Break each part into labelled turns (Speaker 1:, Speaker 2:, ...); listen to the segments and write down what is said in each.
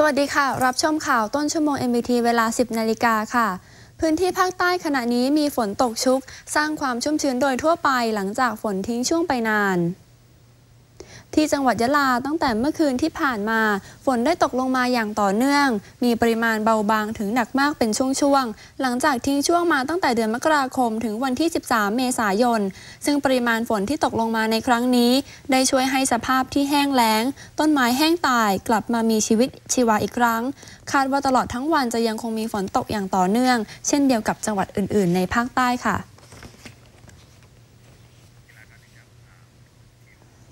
Speaker 1: สวัสดีค่ะ รับชมข่าวต้นชั่วโมง MBT เวลา 10 นาฬิกาค่ะ พื้นที่ภาคใต้ขณะนี้มีฝนตกชุก สร้างความชุ่มชื้นโดยทั่วไปหลังจากฝนทิ้งช่วงไปนาน ที่จังหวัดยะลาตั้งแต่เมื่อคืนที่ผ่านมา ฝนได้ตกลงมาอย่างต่อเนื่อง มีปริมาณเบาบางถึงหนักมากเป็นช่วงๆ หลังจากทิ้งช่วงมาตั้งแต่เดือนมกราคมถึงวันที่ 13 เมษายน ซึ่งปริมาณฝนที่ตกลงมาในครั้งนี้ ได้ช่วยให้สภาพที่แห้งแล้ง ต้นไม้แห้งตายกลับมามีชีวิตชีวาอีกครั้ง คาดว่าตลอดทั้งวันจะยังคงมีฝนตกอย่างต่อเนื่อง เช่นเดียวกับจังหวัดอื่น ๆ ในภาคใต้ค่ะ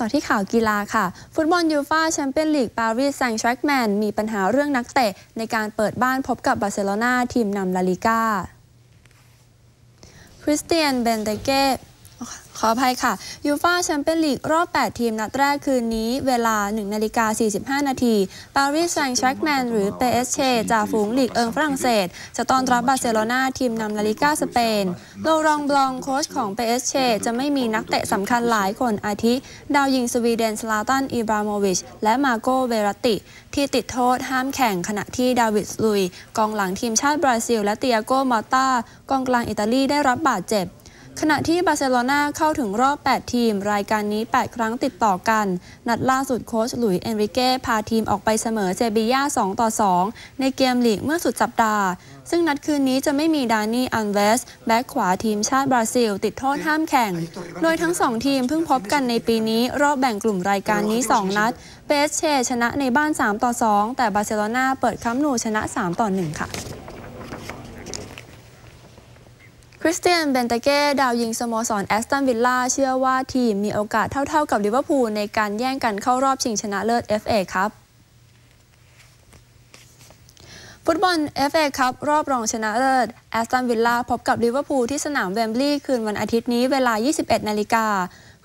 Speaker 1: ต่อที่ข่าวกีฬาค่ะ ฟุตบอลยูฟาแชมเปี้ยนลีกปารีสแซงต์แชร์กแมนมีปัญหาเรื่องนักเตะ ในการเปิดบ้านพบกับบาร์เซโลนาทีมนำลาลิก้าคริสเตียนเบนเตเก ขออภัยค่ะยูฟาแชมเปี้ยนลีกรอบ 8 ทีมนัดแรกคืนนี้ เวลา 1 นาฬิกา 45 นาทีปารีสแซงต์แชร์กแมนหรือ PSG จากฝูงลีกเอิงฝรั่งเศส จะต้อนรับบาร์เซโลนาทีมนำลาลิก้าสเปน โลรองบลองโค้ชของ PSG จะไม่มีนักเตะสำคัญหลายคนอาทิ ดาวยิงสวีเดนสลาตันอิบราโมวิช และมาโกเวรติ ที่ติดโทษห้ามแข่งขณะที่ดาวิดลุย กองหลังทีมชาติบราซิล และเตียโกมอตตากองกลางอิตาลีได้รับบาดเจ็บ ขณะที่บาร์เซโลนาเข้าถึงรอบ 8 ทีม รายการนี้ 8 ครั้งติดต่อกัน นัดล่าสุดโค้ชหลุยเอนริเก้พาทีมออกไปเสมอเซบีย่า 2 ต่อ 2 ในเกมลีกเมื่อสุดสัปดาห์ ซึ่งนัดคืนนี้จะไม่มีดานี่อันเวส แบ็คขวาทีมชาติบราซิล ติดโทษห้ามแข่ง โดยทั้ง 2 ทีมเพิ่งพบกันในปีนี้ รอบแบ่งกลุ่มรายการนี้ 2 นัดเปสเชชนะในบ้าน 3 ต่อ 2 แต่บาร์เซโลนาเปิดคัมนูชนะ 3 ต่อ 1 ค่ะ ค ริสเตียนเบนเตเก้ดาวยิงสโมสรแอสตันวิลล่าเชื่อว่าทีมมีโอกาสเท่าๆกับลิเวอร์พูลในการแย่งกันเข้ารอบชิงชนะเลิศ FA ครับฟุตบอล FA ครับรอบรองชนะเลิศแอสตันวิลล่าพบกับลิเวอร์พูลที่สนามเวมบลีย์คืนวันอาทิตย์นี้เวลา 21 นาฬิกา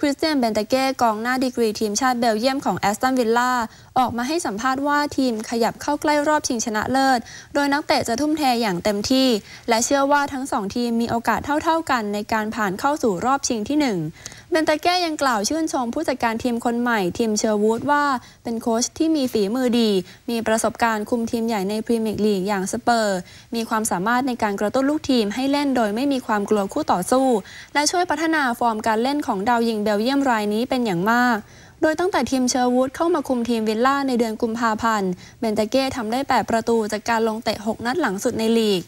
Speaker 1: คริสเตียนเบนเตเก้กองหน้าดีกรีทีมชาติเบลเยียมของแอสตันวิลล่าออกมาให้สัมภาษณ์ว่าทีมขยับเข้าใกล้รอบชิงชนะเลิศ โดยนักเตะจะทุ่มเทอย่างเต็มที่ และเชื่อว่าทั้งสองทีมมีโอกาสเท่าๆกันในการผ่านเข้าสู่รอบชิงที่ 1 เบนเตเก้ยังกล่าวชื่นชมผู้จัดการทีมคนใหม่ทีมเชอร์วูดว่า เป็นโค้ชที่มีฝีมือดี มีประสบการณ์คุมทีมใหญ่ในพรีเมียร์ลีกอย่างสเปอร์ มีความสามารถในการกระตุ้นลูกทีมให้เล่นโดยไม่มีความกลัวคู่ต่อสู้ และช่วยพัฒนาฟอร์มการเล่นของดาวยิงเบลเยียมรายนี้เป็นอย่างมากโดยตั้งแต่ทีมเชอร์วูดเข้ามาคุมทีมวิลล่าในเดือนกุมภาพันธ์ เบนเตเก้ทำได้ 8 ประตูจากการลงเตะ 6 นัดหลังสุดในลีก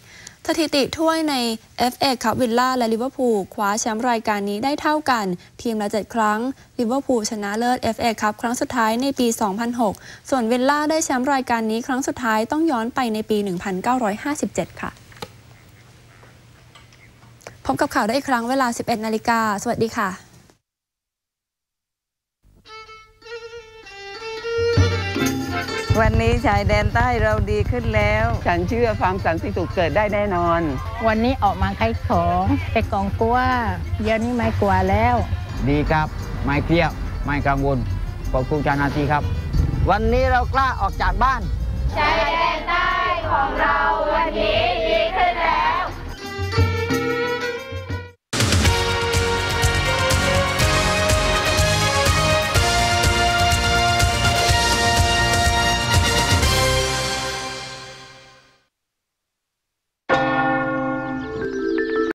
Speaker 1: สถิติถ้วยใน FA คัพวิลล่าและลิเวอร์พูลคว้าแชมป์รายการนี้ได้เท่ากัน ทีมละ7ครั้งลิเวอร์พูลชนะเลิศ FA คัพครั้งสุดท้ายในปี 2006 ส่วนวิลล่าได้แชมป์รายการนี้ครั้งสุดท้ายต้องย้อนไปในปี 1957 ค่ะ พบกับข่าวได้อีกครั้งเวลา 11 นาฬิกาสวัสดีค่ะ
Speaker 2: วันนี้ชายแดนใต้เราดีขึ้นแล้ว
Speaker 3: ฉันเชื่อความสันติสุขเกิดได้แน่นอน
Speaker 4: วันนี้ออกมาขายของไปกองกลัวเดี๋ยวนี้ไม่กลัวแล้ว
Speaker 5: ดีครับ ไม่เครียดไม่กังวลขอบคุณเจ้าหน้าที่ครับ
Speaker 6: วันนี้เรากล้าออกจากบ้าน
Speaker 7: ชายแดนใต้ของเรา